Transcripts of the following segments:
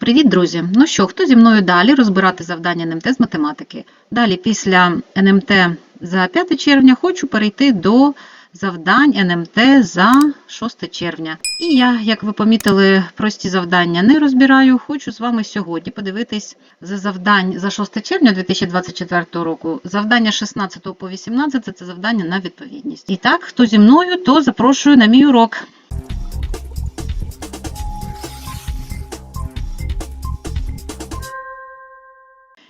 Привіт, друзі! Ну що, хто зі мною далі розбирати завдання НМТ з математики? Далі, після НМТ за 5 червня, хочу перейти до завдань НМТ за 6 червня. І я, як ви помітили, прості завдання не розбираю. Хочу з вами сьогодні подивитись за завдань за 6 червня 2024 року. Завдання 16 по 18 це завдання на відповідність. І так, хто зі мною, то запрошую на мій урок.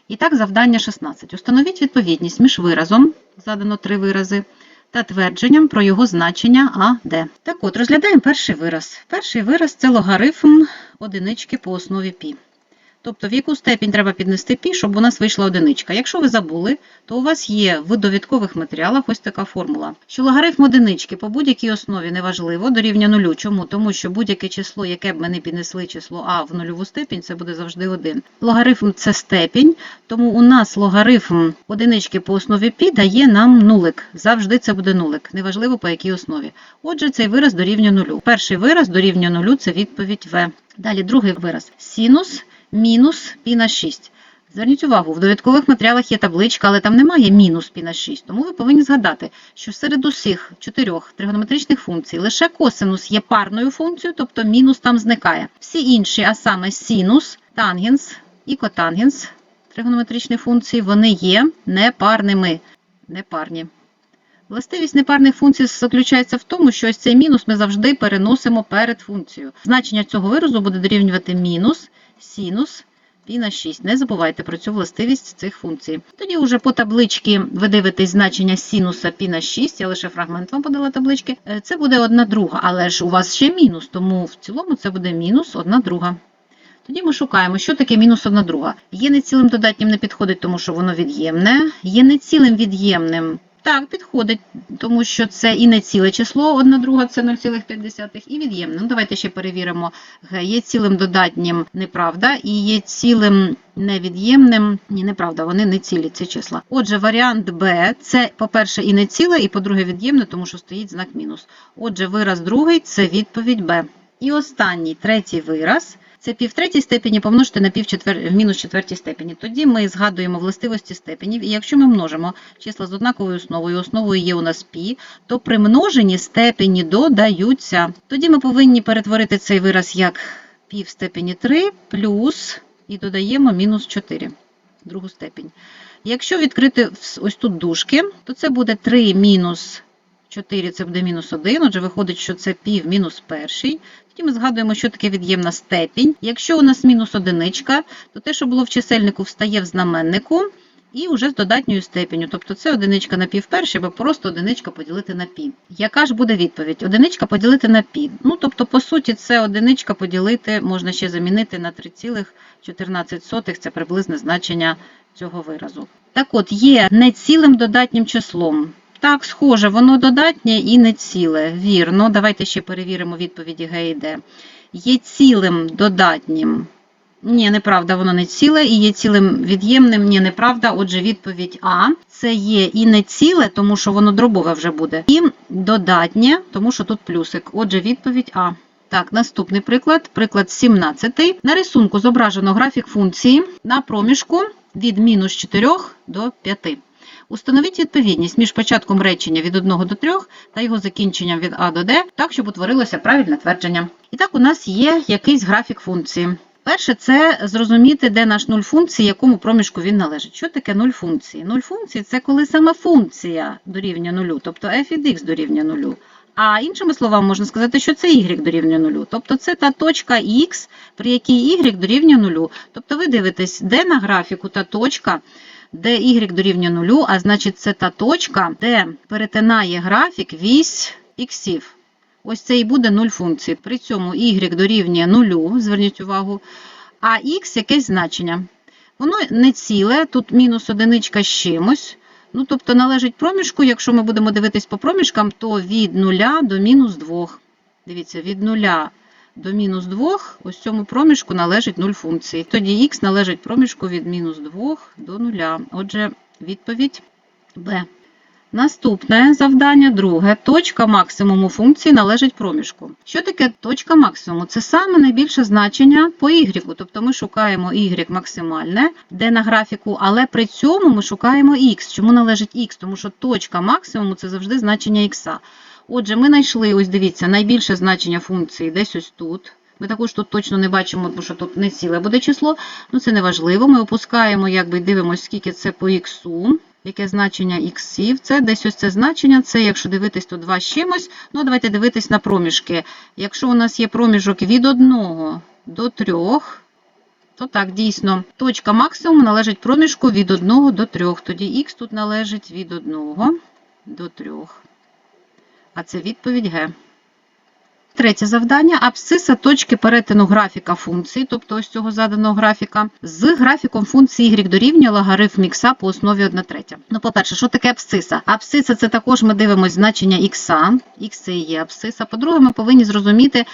І так, завдання 16. Установіть відповідність між виразом, задано три вирази, та твердженням про його значення А, Д. Так от, розглядаємо перший вираз. Перший вираз це логарифм одинички по основі π. Тобто, в яку степінь треба піднести π, щоб у нас вийшла одиничка. Якщо ви забули, то у вас є в довідкових матеріалах ось така формула, що логарифм одинички по будь-якій основі неважливо дорівнює нулю. Чому? Тому що будь-яке число, яке б ми не піднесли число а в нульову степінь, це буде завжди 1. Логарифм це степінь, тому у нас логарифм одинички по основі π дає нам нулик. Завжди це буде нулик, неважливо по якій основі. Отже, цей вираз дорівнює нулю. Перший вираз дорівнює нулю це відповідь В. Далі другий вираз. Синус мінус пі на 6. Зверніть увагу, в довідкових матеріалах є табличка, але там немає мінус пі на 6. Тому ви повинні згадати, що серед усіх чотирьох тригонометричних функцій лише косинус є парною функцією, тобто мінус там зникає. Всі інші, а саме синус, тангенс і котангенс тригонометричні функції, вони є непарними. Непарні. Властивість непарних функцій заключається в тому, що ось цей мінус ми завжди переносимо перед функцією. Значення цього виразу буде дорівнювати мінус синус пі на 6. Не забувайте про цю властивість цих функцій. Тоді вже по табличці ви дивитесь значення синуса пі на 6, я лише фрагмент вам подала таблички. Е, Це буде одна друга, але ж у вас ще мінус, тому в цілому це буде мінус одна друга. Тоді ми шукаємо, що таке мінус одна друга. Є нецілим додатнім не підходить, тому що воно від'ємне. Є нецілим від'ємним. Так, підходить, тому що це і не ціле число, одна друга це 0,5, і від'ємне. Ну, давайте ще перевіримо. Г. Є цілим додатнім неправда, і є цілим невід'ємним. Ні, неправда, вони не цілі ці числа. Отже, варіант Б це, по-перше, і не ціле, і по-друге, від'ємне, тому що стоїть знак мінус. Отже, вираз другий це відповідь Б. І останній третій вираз. Це пів третій степені помножити на пів четвер... в мінус четвертій степені. Тоді ми згадуємо властивості степенів, і якщо ми множимо числа з однаковою основою, основою є у нас пі, то при множенні степені додаються. Тоді ми повинні перетворити цей вираз як пів степені 3 плюс і додаємо мінус 4, другу степень. Якщо відкрити ось тут дужки, то це буде 3 мінус 4 це буде мінус 1, отже, виходить, що це пів мінус перший. Тоді ми згадуємо, що таке від'ємна степінь. Якщо у нас мінус одиничка, то те, що було в чисельнику, встає в знаменнику і вже з додатньою степеню. Тобто це одиничка на пів перший, або просто одиничка поділити на пі. Яка ж буде відповідь? Одиничка поділити на пі. Ну, тобто, по суті, це одиничка поділити, можна ще замінити на 3,14, це приблизне значення цього виразу. Так от, є нецілим додатнім числом. Так, схоже, воно додатнє і не ціле. Вірно. Давайте ще перевіримо відповіді Г і Д. Є цілим додатнім. Ні, неправда, воно не ціле, і є цілим від'ємним. Ні, неправда. Отже, відповідь А. Це є і не ціле, тому що воно дробове вже буде. І додатнє, тому що тут плюсик. Отже, відповідь А. Так, наступний приклад. Приклад 17. На рисунку зображено графік функції на проміжку від мінус 4 до 5. Установіть відповідність між початком речення від 1 до 3 та його закінченням від А до Д, так, щоб утворилося правильне твердження. І так, у нас є якийсь графік функції. Перше, це зрозуміти, де наш нуль функції, якому проміжку він належить. Що таке нуль функції? Нуль функції це коли саме функція дорівнює нулю, тобто f від x дорівнює нулю. А іншими словами, можна сказати, що це y дорівнює нулю. Тобто це та точка x, при якій y дорівнює нулю. Тобто ви дивитесь, де на графіку та точка, де y дорівнює нулю, а значить це та точка, де перетинає графік вісь іксів. Ось це і буде нуль функції. При цьому y дорівнює нулю, зверніть увагу, а x якесь значення. Воно не ціле, тут мінус одиничка з чимось. Ну, тобто належить проміжку, якщо ми будемо дивитись по проміжкам, то від 0 до мінус 2. Дивіться, від 0 до мінус 2 ось цьому проміжку належить 0 функції. Тоді х належить проміжку від мінус 2 до 0. Отже, відповідь Б. Наступне завдання, друге. Точка максимуму функції належить проміжку. Що таке точка максимуму? Це саме найбільше значення по y. Тобто ми шукаємо y максимальне, де на графіку, але при цьому ми шукаємо x. Чому належить x? Тому що точка максимуму це завжди значення x. Отже, ми знайшли, ось дивіться, найбільше значення функції десь ось тут. Ми також тут точно не бачимо, тому що тут не ціле буде число. Ну це не важливо. Ми опускаємо, якби дивимося, скільки це по x, яке значення іксів. Це десь ось це значення. Це, якщо дивитись, то 2 з чимось. Ну, давайте дивитись на проміжки. Якщо у нас є проміжок від 1 до 3, то так, дійсно, точка максимуму належить проміжку від 1 до 3. Тоді х тут належить від 1 до 3. А це відповідь Г. Третє завдання абсциса точки перетину графіка функції, тобто ось цього заданого графіка, з графіком функції y дорівнює логарифм х по основі 1 третя. Ну, по-перше, що таке абсциса? Абсциса це також ми дивимося значення х, х це і є абсциса. По-друге, ми повинні зрозуміти,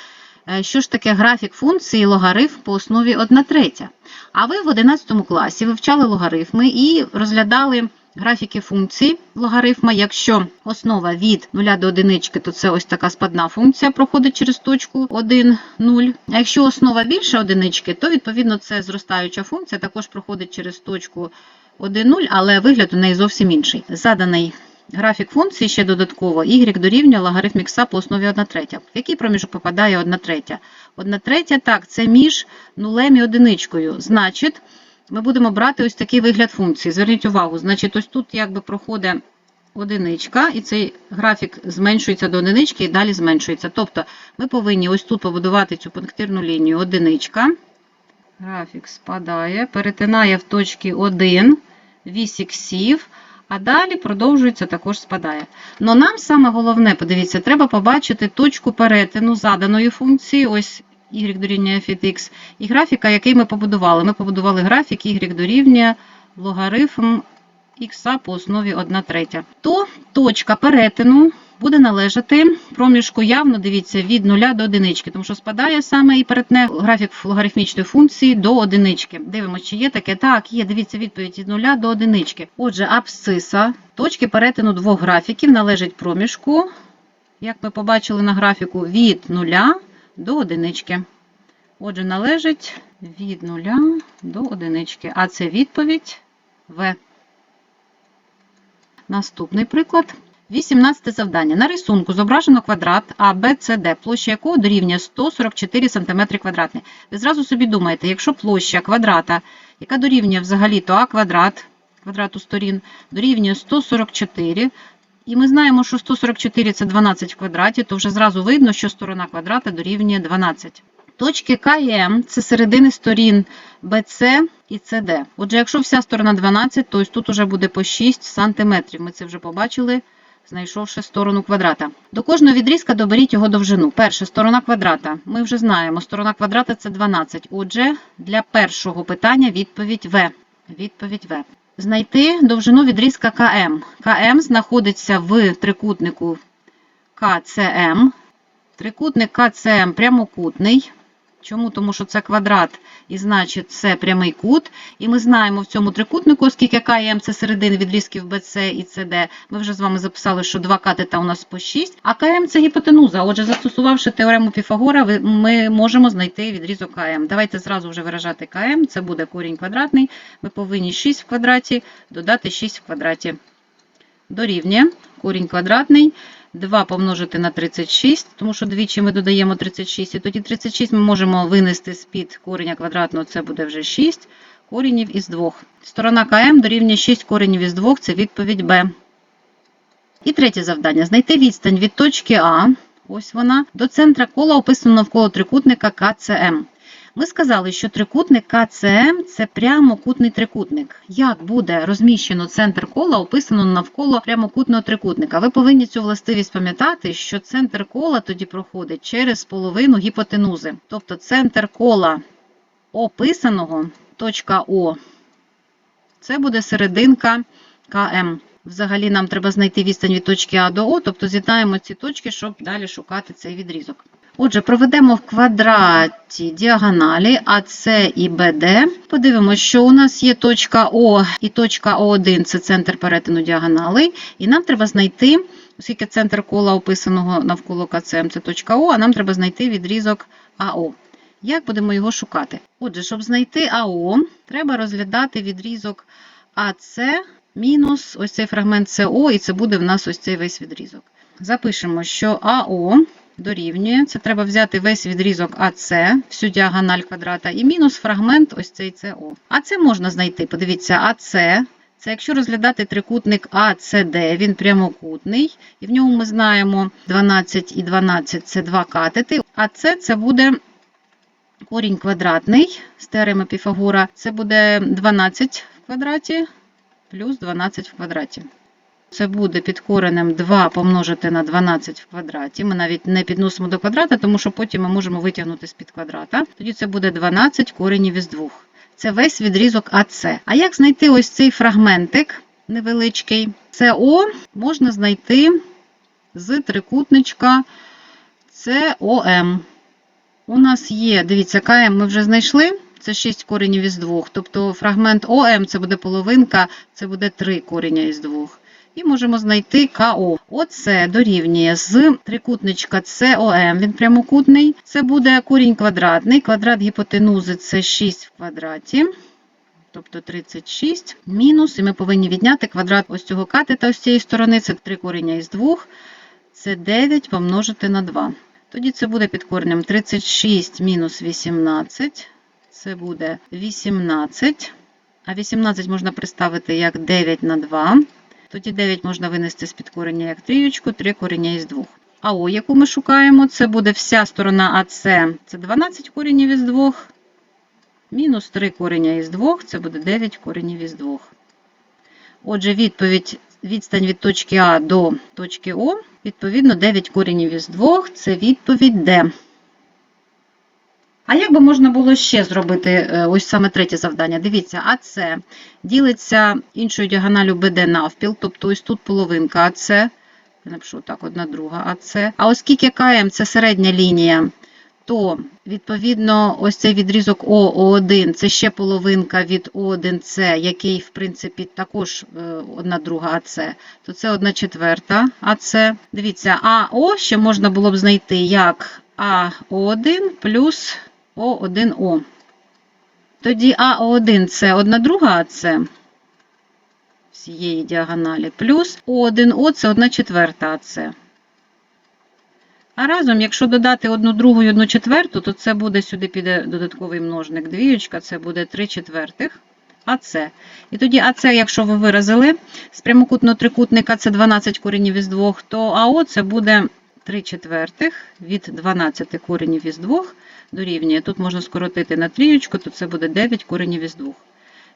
е, що ж таке графік функції логарифм по основі 1 третя. А ви в 11 класі вивчали логарифми і розглядали графіки функцій логарифма. Якщо основа від 0 до 1, то це ось така спадна функція проходить через точку 1, 0. А якщо основа більше 1, то відповідно це зростаюча функція, також проходить через точку 1, 0, але вигляд у неї зовсім інший. Заданий графік функції ще додатково y дорівнює логарифм х по основі 1 третя. В який проміжок попадає 1 третя? 1 третя, так, це між нулем і одиничкою. Значить, ми будемо брати ось такий вигляд функції. Зверніть увагу, значить, ось тут якби проходить одиничка, і цей графік зменшується до одинички і далі зменшується. Тобто ми повинні ось тут побудувати цю пунктирну лінію одиничка. Графік спадає, перетинає в точці 1 вісь іксів, а далі продовжується, також спадає. Но нам саме головне, подивіться, треба побачити точку перетину заданої функції. Ось y дорівнює f x, і графіка, який ми побудували. Ми побудували графік y дорівнює логарифм х по основі 1 третя. То точка перетину буде належати проміжку явно, дивіться, від 0 до 1, тому що спадає саме і перетне графік логарифмічної функції до 1. Дивимося, чи є таке. Так, є, дивіться, відповідь від 0 до 1. Отже, абсциса точки перетину двох графіків належить проміжку, як ми побачили на графіку, від 0 до одинички. Отже, належить від 0 до одинички. А це відповідь В. Наступний приклад. 18 завдання. На рисунку зображено квадрат ABCD, площа якого дорівнює 144 см квадратний. Ви зразу собі думаєте, якщо площа квадрата, яка дорівнює взагалі-то А квадрат, квадрату сторін, дорівнює 144, і ми знаємо, що 144 це 12 в квадраті, то вже зразу видно, що сторона квадрата дорівнює 12. Точки К і М – це середини сторін BC і CD. Отже, якщо вся сторона 12, то ось тут уже буде по 6 см. Ми це вже побачили, знайшовши сторону квадрата. До кожного відрізка доберіть його довжину. Перша сторона квадрата. Ми вже знаємо, сторона квадрата – це 12. Отже, для першого питання відповідь В. Відповідь В. Знайти довжину відрізка КМ. КМ знаходиться в трикутнику КЦМ. Трикутник КЦМ прямокутний. Чому? Тому що це квадрат, і значить це прямий кут. І ми знаємо в цьому трикутнику, оскільки К і М це середини відрізків БЦ і СД. Ми вже з вами записали, що два катета у нас по 6, а КМ це гіпотенуза. Отже, застосувавши теорему Піфагора, ми можемо знайти відрізок КМ. Давайте зразу вже виражати КМ, це буде корінь квадратний. Ми повинні 6 в квадраті додати 6 в квадраті. Дорівнює корінь квадратний. 2 помножити на 36, тому що двічі ми додаємо 36, і тоді 36 ми можемо винести з-під кореня квадратного, це буде вже 6 коренів із 2. Сторона КМ дорівнює 6 коренів із 2, це відповідь Б. І третє завдання. Знайти відстань від точки А, ось вона, до центра кола, описаного навколо трикутника КЦМ. Ми сказали, що трикутник КЦМ це прямокутний трикутник. Як буде розміщено центр кола, описано навколо прямокутного трикутника? Ви повинні цю властивість пам'ятати, що центр кола тоді проходить через половину гіпотенузи. Тобто центр кола описаного, точка О, це буде серединка КМ. Взагалі нам треба знайти відстань від точки А до О, тобто з'єднаємо ці точки, щоб далі шукати цей відрізок. Отже, проведемо в квадраті діагоналі АС і БД. Подивимося, що у нас є точка О і точка О1 це центр перетину діагоналей. І нам треба знайти, оскільки центр кола описаного навколо КЦМ це точка О, а нам треба знайти відрізок АО. Як будемо його шукати? Отже, щоб знайти АО, треба розглядати відрізок АС мінус ось цей фрагмент СО, і це буде в нас ось цей весь відрізок. Запишемо, що АО дорівнює, це треба взяти весь відрізок АС, всю діагональ квадрата, і мінус фрагмент ось цей СО. А це можна знайти. Подивіться, АС, це якщо розглядати трикутник АЦД, він прямокутний, і в ньому ми знаємо 12 і 12 це два катети, а це, це буде корінь квадратний з теореми Піфагора, це буде 12 в квадраті плюс 12 в квадраті. Це буде під коренем 2 помножити на 12 в квадраті. Ми навіть не підносимо до квадрата, тому що потім ми можемо витягнути з-під квадрата. Тоді це буде 12 коренів із 2. Це весь відрізок АС. А як знайти ось цей фрагментик невеличкий? СО можна знайти з трикутничка СОМ. У нас є, дивіться, КМ ми вже знайшли. Це 6 коренів із 2. Тобто фрагмент ОМ це буде половинка, це буде 3 кореня із 2. І можемо знайти КО. Оце дорівнює з трикутничка СОМ, він прямокутний. Це буде корінь квадратний. Квадрат гіпотенузи це 6 в квадраті. Тобто 36 мінус, і ми повинні відняти квадрат ось цього катета ось цієї сторони, це 3 корення із 2, це 9 помножити на 2. Тоді це буде під коренем 36 мінус 18, це буде 18, а 18 можна представити як 9 на 2. Тоді 9 можна винести з під корення як трієчку, 3 корення із 2. А О, яку ми шукаємо, це буде вся сторона АС, це 12 коренів із 2. Мінус 3 кореня із 2, це буде 9 коренів із 2. Отже, відповідь, відстань від точки А до точки О, відповідно, 9 коренів із 2, це відповідь Д. А як би можна було ще зробити е, ось саме третє завдання? Дивіться, АС ділиться іншою діагоналю БД навпіл, тобто ось тут половинка я напишу так, одна друга АС. А оскільки КМ це середня лінія, то відповідно ось цей відрізок О1 це ще половинка від О1С, який, в принципі, також е, одна друга АС, то це одна четверта АС. Дивіться, АО ще можна було б знайти як АО1 плюс О1О. Тоді АО1 це одна друга АС всієї діагоналі, плюс О1О це одна четверта АС. А разом, якщо додати одну другу і одну четверту, то це буде сюди піде додатковий множник двієчка, це буде 3 четвертих АС. І тоді АС, якщо ви виразили з прямокутного трикутника це 12 коренів із 2, то АО це буде 3 четвертих від 12 коренів із 2 дорівнює. Тут можна скоротити на трієчку, то це буде 9 коренів із 2.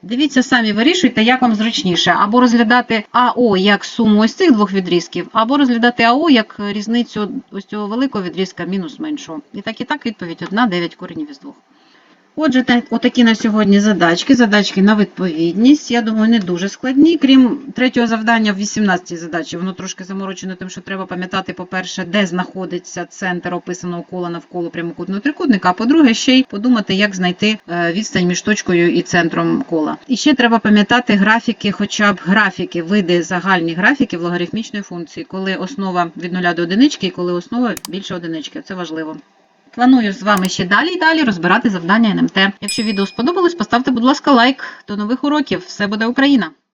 Дивіться, самі вирішуйте, як вам зручніше. Або розглядати АО як суму ось цих двох відрізків, або розглядати АО як різницю ось цього великого відрізка мінус меншого. І так, і так відповідь 1, 9 коренів із 2. Отже, так, отакі на сьогодні задачки. Задачки на відповідність. Я думаю, не дуже складні. Крім третього завдання в 18 задачі. Воно трошки заморочено тим, що треба пам'ятати, по-перше, де знаходиться центр описаного кола навколо прямокутного трикутника, а по-друге, ще й подумати, як знайти е, відстань між точкою і центром кола. І ще треба пам'ятати графіки, хоча б графіки, види загальні графіки в логарифмічної функції, коли основа від 0 до одинички і коли основа більше одинички. Це важливо. Планую з вами ще далі і далі розбирати завдання НМТ. Якщо відео сподобалось, поставте, будь ласка, лайк. До нових уроків. Все буде Україна!